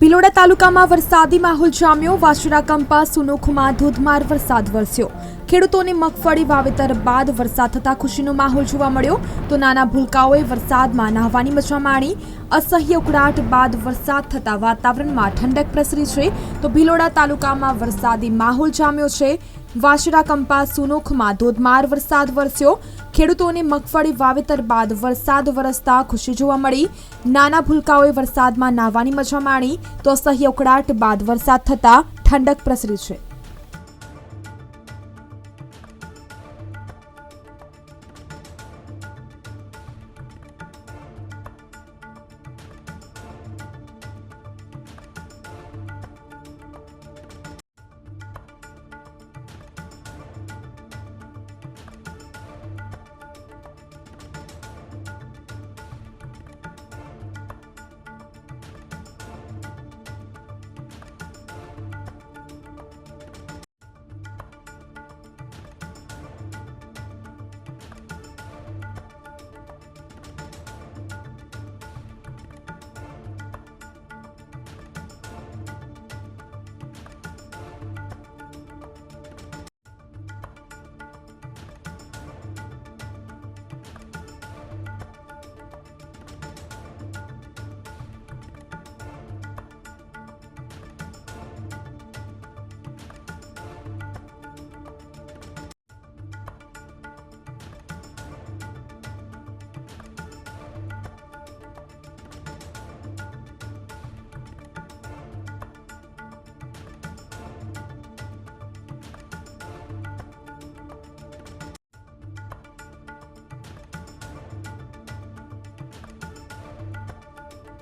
ભિલોડા તાલુકામાં વરસાદી માહોલ જામ્યો. વાછરા કંપા, સુનોખમાં ધોધમાર વરસાદ વરસ્યો. ખેડૂતોને મગફળી વાવેતર બાદ વરસાદ થતાં ખુશીનો માહોલ જોવા મળ્યો. તો નાના ભૂલકાઓએ વરસાદમાં નાહવાની મજા માણી. અસહ્ય ઉકળાટ બાદ વરસાદ થતાં વાતાવરણમાં ઠંડક પ્રસરી છે. તો ભિલોડા તાલુકામાં વરસાદી માહોલ જામ્યો છે. વાસડા કંપા સુનોખમાં ધોધમાર વરસાદ વરસ્યો. ખેડૂતોને મગફળી વાવેતર બાદ વરસાદ વરસતા ખુશી જોવા મળી. નાના ભૂલકાઓએ વરસાદમાં નાહવાની મજા માણી. તો અસહ્ય ઉકળાટ બાદ વરસાદ થતાં ઠંડક પ્રસરી છે.